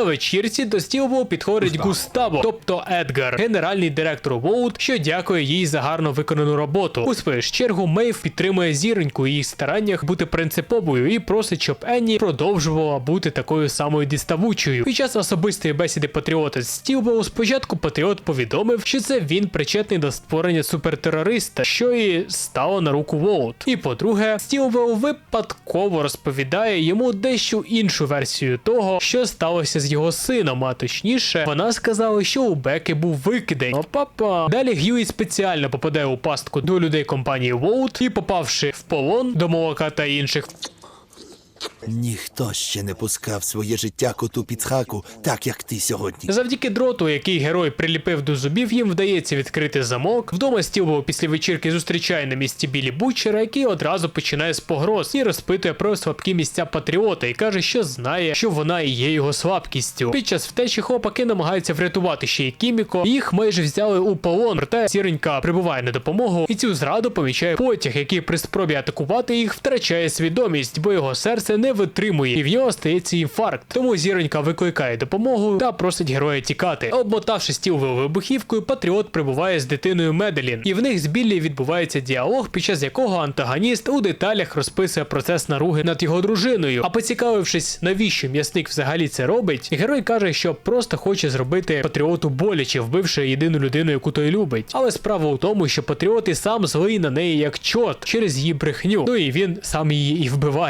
На вечірці до Стілбоу підходить Густаво, тобто Едгар, генеральний директор Воут, що дякує їй за гарно виконану роботу. У свою чергу Мейв підтримує зіроньку її стараннях бути принциповою і просить, щоб Енні продовжувала бути такою самою діставучою. Під час особистої бесіди Патріота з Стілбоу спочатку Патріот повідомив, що це він причетний до створення супертерориста, що і стало на руку Воут. І по-друге, Стілбоу випадково розповідає йому дещо іншу версію того, що сталося з його сином, а точніше, вона сказала, що у Беки був викидень. Опа-па. Далі Гьюі спеціально попадає у пастку до людей компанії Волт і, попавши в полон до молока та інших Ніхто ще не пускав своє життя коту під хаку, так як ти сьогодні. Завдяки дроту, який герой приліпив до зубів, їм вдається відкрити замок. Вдома Стілбоу після вечірки зустрічає на місці Білі Бучера, який одразу починає з погроз і розпитує про слабкі місця патріота і каже, що знає, що вона і є його слабкістю. Під час втечі хлопаки намагаються врятувати ще й Кіміко. Їх майже взяли у полон. Проте сіренька прибуває на допомогу, і цю зраду помічає потяг, який при спробі атакувати їх втрачає свідомість, бо його серце не витримує, і в нього стається інфаркт. Тому зіронька викликає допомогу та просить героя тікати. Обмотавши стіл вибухівкою, патріот прибуває з дитиною Меделін, і в них з Біллі відбувається діалог, під час якого антагоніст у деталях розписує процес наруги над його дружиною. А поцікавившись, навіщо м'ясник взагалі це робить, герой каже, що просто хоче зробити патріоту боляче, вбивши єдину людину, яку той любить. Але справа у тому, що патріот і сам злий на неї як чорт через її брехню. Ну і він сам її і вбиває.